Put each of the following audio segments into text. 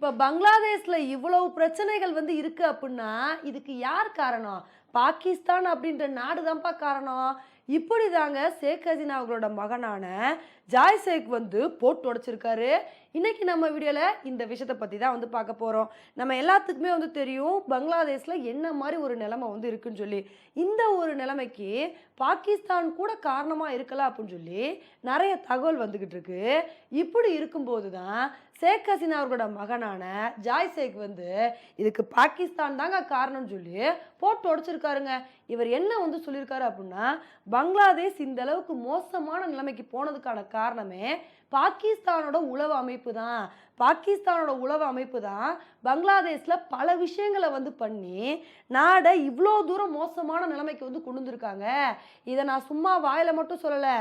இப்போ பங்களாதேஷில் இவ்வளவு பிரச்சனைகள் வந்து இருக்குது அப்படின்னா இதுக்கு யார் காரணம்? பாகிஸ்தான் அப்படின்ற நாடு தான்ப்பா காரணம். இப்படி தாங்க ஷேக் ஹசீனா அவங்களோட மகனான ஜாய் ஷேக் வந்து போட்டு உடைச்சிருக்காரு. இன்றைக்கி நம்ம வீடியோவில் இந்த விஷயத்தை பற்றி தான் வந்து பார்க்க போகிறோம் நம்ம எல்லாத்துக்குமே வந்து தெரியும் பங்களாதேஷில் என்ன மாதிரி ஒரு நிலைமை வந்து இருக்குன்னு சொல்லி. இந்த ஒரு நிலைமைக்கு பாகிஸ்தான் கூட காரணமாக இருக்கலாம் அப்படின்னு சொல்லி நிறைய தகவல் வந்துக்கிட்டு இருக்கு. இப்படி இருக்கும்போது தான் ஷேக் ஹசீனா அவர்களோட மகனான ஜாய் ஷேக் வந்து இதுக்கு பாகிஸ்தான் தாங்க காரணம்னு சொல்லி போட்டு உடைச்சிருக்காருங்க. இவர் என்ன வந்து சொல்லியிருக்காரு அப்படின்னா பங்களாதேஷ் இந்த அளவுக்கு மோசமான நிலைமைக்கு போனதுக்கான காரணமே பாகிஸ்தானோட உளவு அமைப்பு தான் பாகிஸ்தானோட உளவு அமைப்பு தான் பங்களாதேஷில் பல விஷயங்களை வந்து பண்ணி நாடை இவ்வளோ தூரம் மோசமான நிலைமைக்கு வந்து கொண்டு வந்திருக்காங்க. இதை நான் சும்மா வாயில் மட்டும் சொல்லலை.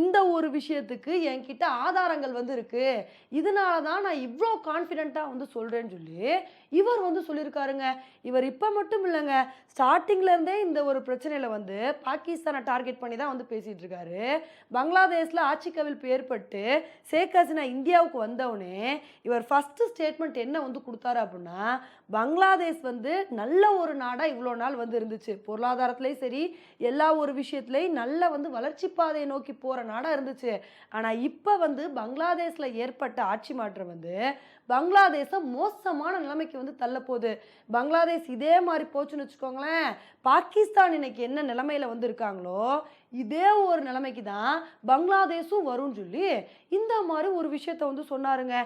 இந்த ஒரு விஷயத்துக்கு என்கிட்ட ஆதாரங்கள் வந்து இருக்குது இதனால தான் நான் இவ்வளோ கான்ஃபிடெண்ட்டாக வந்து சொல்கிறேன்னு சொல்லி இவர் வந்து சொல்லியிருக்காருங்க. இவர் இப்போ மட்டும் இல்லைங்க ஸ்டார்டிங்லேருந்தே இந்த ஒரு பிரச்சனையில் வந்து பாகிஸ்தானை டார்கெட் பண்ணி தான் வந்து பேசிகிட்டு இருக்காரு. பங்களாதேஷில் ஆட்சி கவிழ்ப்பு ஏற்பட்டு ஷேக் ஹசினா இந்தியாவுக்கு வந்தவுடனே இவர் ஃபஸ்ட்டு ஸ்டேட்மெண்ட் என்ன வந்து கொடுத்தாரு அப்படின்னா பங்களாதேஷ் வந்து நல்ல ஒரு நாடாக இவ்வளோ நாள் வந்து இருந்துச்சு. பொருளாதாரத்துலேயும் சரி எல்லா ஒரு விஷயத்துலையும் நல்ல வந்து வளர்ச்சி பாதையை நோக்கி போகிற நாடாக இருந்துச்சு. ஆனால் இப்போ வந்து பங்களாதேஷில் ஏற்பட்ட ஆட்சி மாற்றம் வந்து பங்களாதேஷை மோசமான நிலைமைக்கு வந்து தள்ளப்போகுது. பங்களாதேஷ் இதே மாதிரி போச்சுன்னு வச்சுக்கோங்களேன் பாகிஸ்தான் இன்னைக்கு என்ன நிலைமையில வந்து இருக்காங்களோ இதே ஒரு நிலைமைக்கு தான் பங்களாதேஷும் வரும்னு சொல்லி இந்த மாதிரி ஒரு விஷயத்த வந்து சொன்னாருங்க.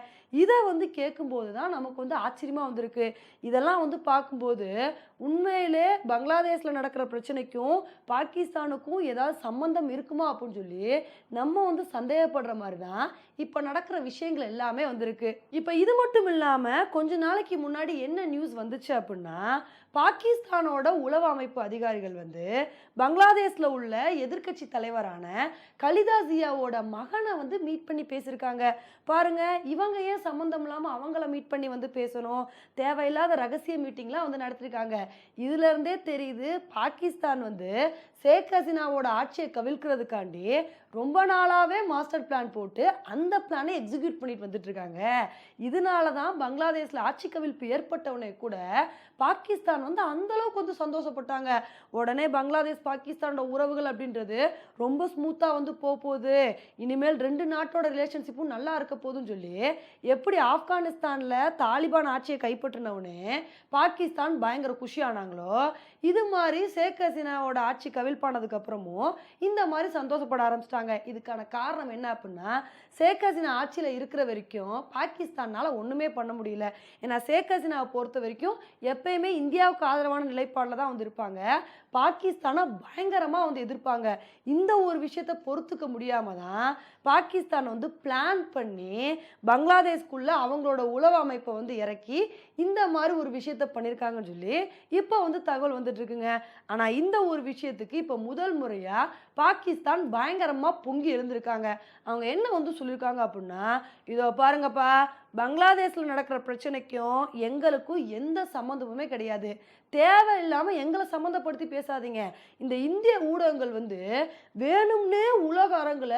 இதை வந்து கேட்கும்போது தான் நமக்கு வந்து ஆச்சரியமாக வந்திருக்கு. இதெல்லாம் வந்து பார்க்கும்போது உண்மையிலே பங்களாதேஷில் நடக்கிற பிரச்சனைக்கும் பாகிஸ்தானுக்கும் ஏதாவது சம்மந்தம் இருக்குமா அப்படின்னு சொல்லி நம்ம வந்து சந்தேகப்படுற மாதிரி தான் இப்போ நடக்கிற விஷயங்கள் எல்லாமே வந்திருக்கு. இப்போ இது மட்டும் இல்லாமல் கொஞ்ச நாளைக்கு முன்னாடி என்ன நியூஸ் வந்துச்சு அப்படின்னா பாகிஸ்தானோட உளவு அமைப்பு அதிகாரிகள் வந்து பங்களாதேஷில் உள்ள எதிர்க்கட்சி தலைவரான கலிதா ஜியாவோட மகனை வந்து மீட் பண்ணி பேசியிருக்காங்க. பாருங்க இவங்க ஏன் சம்மந்தம் இல்லாமல் அவங்கள மீட் பண்ணி வந்து பேசணும்? தேவையில்லாத ரகசிய மீட்டிங்லாம் வந்து நடத்திருக்காங்க இதுலேருந்தே தெரியுது பாகிஸ்தான் வந்து ஷேக் ஹசினாவோட ஆட்சியை கவிழ்க்கிறதுக்காண்டி ரொம்ப நாளாகவே மாஸ்டர் பிளான் போட்டு அந்த பிளானை எக்ஸிக்யூட் பண்ணிட்டு வந்துட்டுருக்காங்க. இதனால தான் பங்களாதேஷில் ஆட்சி கவிழ்ப்பு ஏற்பட்டவனே கூட பாகிஸ்தான் வந்து அந்தளவுக்கு வந்து சந்தோஷப்பட்டாங்க. உடனே பங்களாதேஷ் பாகிஸ்தானோட உறவுகள் அப்படின்றது ரொம்ப ஸ்மூத்தாக வந்து போக போகுது. இனிமேல் ரெண்டு நாட்டோட ரிலேஷன்ஷிப்பும் நல்லா இருக்க போதுன்னு சொல்லி எப்படி ஆப்கானிஸ்தானில் தாலிபான் ஆட்சியை கைப்பற்றினவுடனே பாகிஸ்தான் பயங்கர குஷியானாங்களோ இது மாதிரி ஷேக் ஹசீனாவோட ஆட்சி கவிழ்ப்பானதுக்கப்புறமும் இந்த மாதிரி சந்தோஷப்பட ஆரம்பிச்சிட்டாங்க. இதுக்கான காரணம் என்ன அப்படின்னா ஷேக் ஹசீனா ஆட்சியில் இருக்கிற வரைக்கும் பாகிஸ்தானால் ஒன்றுமே பண்ண முடியல. ஏன்னா ஷேக் ஹசீனாவை பொறுத்த வரைக்கும் எப்பயுமே இந்தியாவுக்கு ஆதரவான நிலைப்பாடில் தான் வந்து இருப்பாங்க. பாகிஸ்தானை பயங்கரமாக வந்து எதிர்ப்பாங்க. இந்த ஒரு விஷயத்தை பொறுத்துக்க முடியாமல் தான் பாகிஸ்தான் வந்து பிளான் பண்ணி பங்களாதேஷ்குள்ளே அவங்களோட உளவு அமைப்பை வந்து இறக்கி இந்த மாதிரி ஒரு விஷயத்த பண்ணியிருக்காங்கன்னு சொல்லி இப்போ வந்து தகவல் வந்துட்டு இருக்குங்க. ஆனால் இந்த ஒரு விஷயத்துக்கு இப்போ முதல் முறையாக பாகிஸ்தான் பயங்கரமாக பொங்கி எழுந்திருக்காங்க. அவங்க என்ன வந்து சொல்லியிருக்காங்க அப்படின்னா இதோ பாருங்கப்பா பங்களாதேஷில் நடக்கிற பிரச்சனைக்கும் எங்களுக்கும் எந்த சம்மந்தமுமே கிடையாது. தேவையில்லாமல் எங்களை சம்மந்தப்படுத்தி பேசாதீங்க. இந்த இந்திய ஊடகங்கள் வந்து வேணும்னே உலக அரங்கில்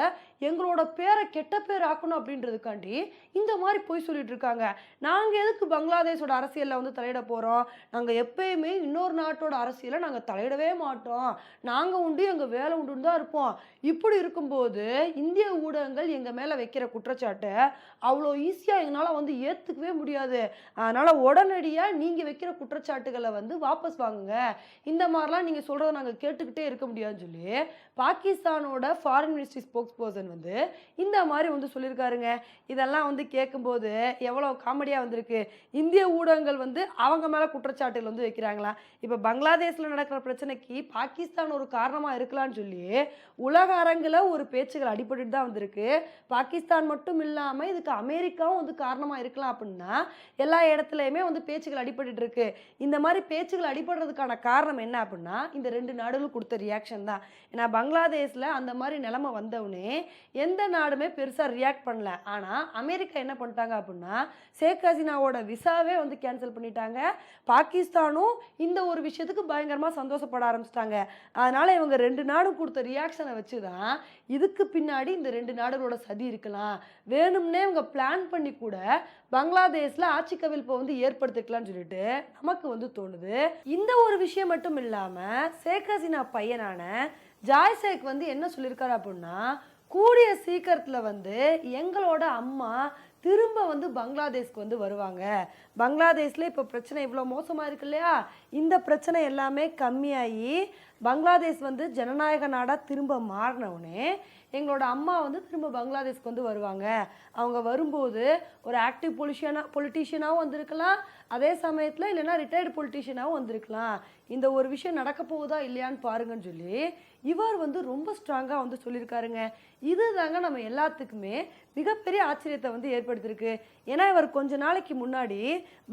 எங்களோட பேரை கெட்ட பேர் ஆக்கணும் அப்படின்றதுக்காண்டி இந்த மாதிரி போய் சொல்லிட்டு இருக்காங்க. நாங்கள் எதுக்கு பங்களாதேஷோட அரசியலில் வந்து தலையிட போகிறோம் நாங்கள் எப்பயுமே இன்னொரு நாட்டோட அரசியலை நாங்கள் தலையிடவே மாட்டோம். நாங்கள் உண்டு எங்கள் வேலை உண்டுன்னு தான் இருப்போம். இப்படி இருக்கும்போது இந்திய ஊடகங்கள் எங்கள் மேலே வைக்கிற குற்றச்சாட்டை அவ்வளோ ஈஸியாக எங்களால் வந்து ஏற்றுக்கவே முடியாது. அதனால் உடனடியாக நீங்கள் வைக்கிற குற்றச்சாட்டுகளை வந்து வாபஸ் வாங்குங்க. இந்த மாதிரிலாம் நீங்கள் சொல்கிறத நாங்கள் கேட்டுக்கிட்டே இருக்க முடியாதுன்னு சொல்லி பாகிஸ்தானோட ஃபாரின் மினிஸ்ட்ரி ஸ்போக்ஸ் பர்சன் வந்து இந்த மாதிரி வந்து சொல்லியிருக்காருங்க. இதெல்லாம் வந்து கேட்கும்போது எவ்வளோ காமெடியாக வந்திருக்கு. இந்திய ஊடகங்கள் வந்து அவங்க மேலே குற்றச்சாட்டுகள் வந்து வைக்கிறாங்களா? இப்போ பங்களாதேஷில் நடக்கிற பிரச்சனைக்கு பாகிஸ்தான் ஒரு காரணமாக இருக்கலாம்னு சொல்லி உலக அரங்கில் ஒரு பேச்சுகள் அடிபட்டு தான் வந்திருக்கு. பாகிஸ்தான் மட்டும் இல்லாமல் இதுக்கு அமெரிக்காவும் வந்து காரணமாக இருக்கலாம் அப்படின்னா எல்லா இடத்துலையுமே வந்து பேச்சுகள் அடிபட்டு இருக்கு இந்த மாதிரி பேச்சுகள் அடிபடுறதுக்கான காரணம் என்ன அப்படின்னா இந்த ரெண்டு நாடுகளும் கொடுத்த ரியாக்ஷன் தான். ஏன்னா பங்களாதேஷில் அந்த மாதிரி நிலமை வந்தவுடனே எந்த நாடுமே பெருசாக ரியாக்ட் பண்ணல. ஆனால் அமெரிக்கா என்ன பண்ணிட்டாங்க அப்படின்னா ஷேக் ஹசீனாவோட விசாவே வந்து கேன்சல் பண்ணிட்டாங்க. பாகிஸ்தானும் இந்த ஒரு விஷயத்துக்கு பயங்கரமாக சந்தோஷப்பட ஆரம்பிச்சிட்டாங்க. அதனால் இவங்க ரெண்டு நாடும் கொடுத்த ரியாக்ஷனை வச்சு தான் இதுக்கு பின்னாடி இந்த ரெண்டு நாடுகளோட சதி இருக்கலாம். வேணும்னே இவங்க பிளான் பண்ணி கூட பங்களாதேஷ்ல ஆட்சி கவிழ்ப்பை வந்து ஏற்படுத்திக்கலாம்னு சொல்லிட்டு நமக்கு வந்து தோணுது. இந்த ஒரு விஷயம் மட்டும் இல்லாமல் ஷேக் ஹசீனா பையனான ஜாய் சேக் வந்து என்ன சொல்லியிருக்காரு அப்படின்னா கூடிய சீக்கிரத்தில் வந்து எங்களோட அம்மா திரும்ப வந்து பங்களாதேஷ்க்கு வந்து வருவாங்க. பங்களாதேஷில் இப்போ பிரச்சனை இவ்வளோ மோசமாக இருக்கு இல்லையா? இந்த பிரச்சனை எல்லாமே கம்மியாகி பங்களாதேஷ் வந்து ஜனநாயக நாடாக திரும்ப மாறினவுடனே எங்களோட அம்மா வந்து திரும்ப பங்களாதேஷ்க்கு வந்து வருவாங்க. அவங்க வரும்போது ஒரு ஆக்டிவ் பொலிஷியனாக பொலிட்டீஷியனாகவும் வந்திருக்கலாம். அதே சமயத்தில் இல்லைன்னா ரிட்டையர்டு பொலிட்டீஷியனாகவும் வந்திருக்கலாம். இந்த ஒரு விஷயம் நடக்க போகுதா இல்லையான்னு பாருங்கன்னு சொல்லி இவர் வந்து ரொம்ப ஸ்ட்ராங்காக வந்து சொல்லியிருக்காருங்க. இது தாங்க நம்ம எல்லாத்துக்குமே மிகப்பெரிய ஆச்சரியத்தை வந்து ஏற்படுத்தியிருக்கு. ஏன்னா இவர் கொஞ்ச நாளைக்கு முன்னாடி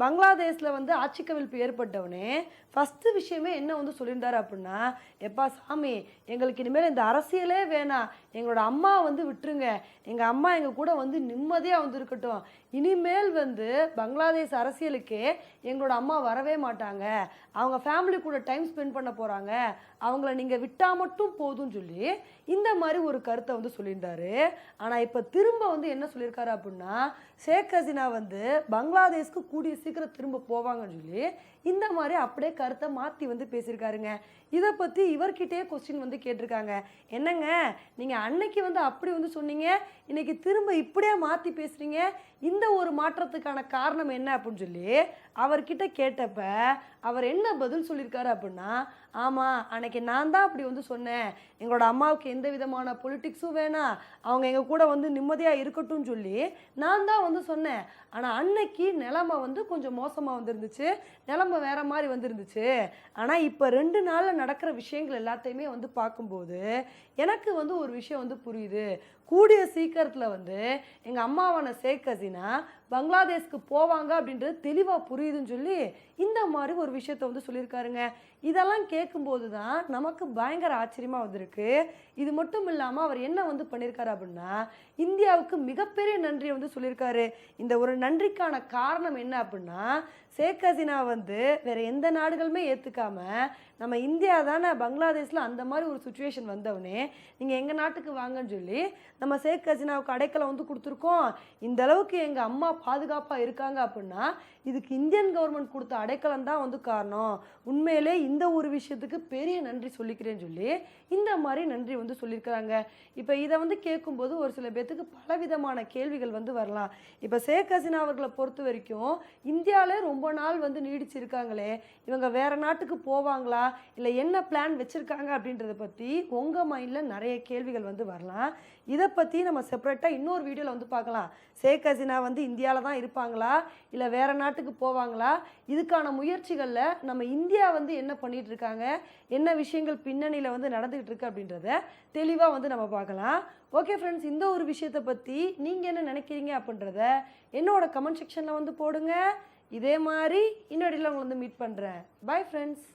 பங்களாதேஷில் வந்து ஆட்சி கவிழ்ப்பு ஏற்பட்டவனே ஃபஸ்ட்டு விஷயமே என்ன வந்து சொல்லியிருந்தார் அப்படின்னா எப்பா சாமி எங்களுக்கு இனிமேல் இந்த அரசியலே வேணாம். எங்களோட அம்மா வந்து விட்டுருங்க. எங்கள் அம்மா எங்கள் கூட வந்து நிம்மதியாக வந்து இருக்கட்டும் இனிமேல் வந்து பங்களாதேஷ் அரசியலுக்கே எங்களோட அம்மா வரவே மாட்டாங்க. அவங்க ஃபேமிலி கூட டைம் ஸ்பெண்ட் பண்ண போகிறாங்க அவங்கள நீங்கள் விட்டால் மட்டும் போதும்னு சொல்லி இந்த மாதிரி ஒரு கருத்தை வந்து சொல்லியிருந்தாரு. ஆனால் இப்போ திரும்ப வந்து என்ன சொல்லியிருக்காரு அப்படின்னா ஷேக் ஹசினா வந்து பங்களாதேஷ்க்கு கூடிய சீக்கிரம் திரும்ப போவாங்கன்னு சொல்லி இந்த மாதிரி அப்படியே கருத்தை மாற்றி வந்து பேசியிருக்காருங்க. இதை பற்றி இவர்கிட்டே கொஸ்டின் வந்து கேட்டிருக்காங்க. என்னங்க நீங்கள் அன்னைக்கு வந்து அப்படி வந்து சொன்னீங்க இன்னைக்கு திரும்ப இப்படியே மாற்றி பேசுகிறீங்க இந்த இந்த ஒரு மாற்றத்துக்கான காரணம் என்ன அப்படின்னு சொல்லி அவர்கிட்ட கேட்டப்ப அவர் என்ன பதில் சொல்லியிருக்காரு அப்படின்னா ஆமாம் அன்னைக்கு நான் தான் அப்படி வந்து சொன்னேன். எங்களோட அம்மாவுக்கு எந்த விதமான பொலிட்டிக்ஸும் வேணாம் அவங்க எங்கள் கூட வந்து நிம்மதியாக இருக்கட்டும் சொல்லி நான் தான் வந்து சொன்னேன். ஆனால் அன்னைக்கு நிலமை வந்து கொஞ்சம் மோசமாக வந்துருந்துச்சு. நிலமை வேற மாதிரி வந்துருந்துச்சு. ஆனால் இப்போ ரெண்டு நாளில் நடக்கிற விஷயங்கள் எல்லாத்தையுமே வந்து பார்க்கும்போது எனக்கு வந்து ஒரு விஷயம் வந்து புரியுது. கூடிய சீக்கிரத்தில் வந்து எங்கள் அம்மாவான ஷேக் ஹசீனா பங்களாதேஷ்க்கு போவாங்க அப்படின்றது தெளிவாக புரியுதுன்னு சொல்லி இந்த மாதிரி ஒரு விஷயத்த வந்து சொல்லியிருக்காருங்க. இதெல்லாம் கேட்கும்போது தான் நமக்கு பயங்கர ஆச்சரியமாக வந்திருக்கு. இது மட்டும் இல்லாமல் அவர் என்ன வந்து பண்ணியிருக்காரு அப்படின்னா இந்தியாவுக்கு மிகப்பெரிய நன்றியை வந்து சொல்லியிருக்காரு. இந்த ஒரு நன்றிக்கான காரணம் என்ன அப்படின்னா ஷேக் ஹசீனா வந்து வேறு எந்த நாடுகளுமே ஏற்றுக்காம நம்ம இந்தியா தானே பங்களாதேஷில் அந்த மாதிரி ஒரு சுச்சுவேஷன் வந்தவொடனே நீங்கள் எங்கள் நாட்டுக்கு வாங்கன்னு சொல்லி நம்ம ஷேக் ஹசீனாவுக்கு அடைக்கலை வந்து கொடுத்துருக்கோம். இந்த அளவுக்கு எங்கள் அம்மா பாதுகாப்பாக இருக்காங்க அப்படின்னா இதுக்கு இந்தியன் கவர்மெண்ட் கொடுத்த அடைக்கலம் தான் வந்து காரணம். உண்மையிலே இந்த ஒரு விஷயத்துக்கு பெரிய நன்றி சொல்லிக்கிறேன்னு சொல்லி இந்த மாதிரி நன்றி வந்து சொல்லியிருக்கிறாங்க. இப்போ இதை வந்து கேட்கும்போது ஒரு சில பேர்த்துக்கு பலவிதமான கேள்விகள் வந்து வரலாம். இப்போ ஷேக் ஹசினா அவர்களை பொறுத்த வரைக்கும் இந்தியாவிலே ரொம்ப நாள் வந்து நீடிச்சிருக்காங்களே இவங்க வேற நாட்டுக்கு போவாங்களா இல்லை என்ன பிளான் வச்சுருக்காங்க அப்படின்றத பற்றி உங்கள் மைண்டில் நிறைய கேள்விகள் வந்து வரலாம். இதை பற்றி நம்ம செப்பரேட்டாக இன்னொரு வீடியோவில் வந்து பார்க்கலாம். ஷேக் ஹசினா வந்து இந்தியா இந்தியாவில் தான் இருப்பாங்களா? இல்லை வேற நாட்டுக்கு போவாங்களா? இதுக்கான முயற்சிகளில் நம்ம இந்தியா வந்து என்ன பண்ணிகிட்டு இருக்காங்க என்ன விஷயங்கள் பின்னணியில் வந்து நடந்துக்கிட்டு இருக்கு அப்படின்றத தெளிவாக வந்து நம்ம பார்க்கலாம். ஓகே ஃப்ரெண்ட்ஸ் இந்த ஒரு விஷயத்தை பற்றி நீங்கள் என்ன நினைக்கிறீங்க அப்படின்றத என்னோட கமெண்ட் செக்ஷனில் வந்து போடுங்க. இதே மாதிரி இன்னொடியில் உங்களை வந்து மீட் பண்ணுறேன் பை ஃப்ரெண்ட்ஸ்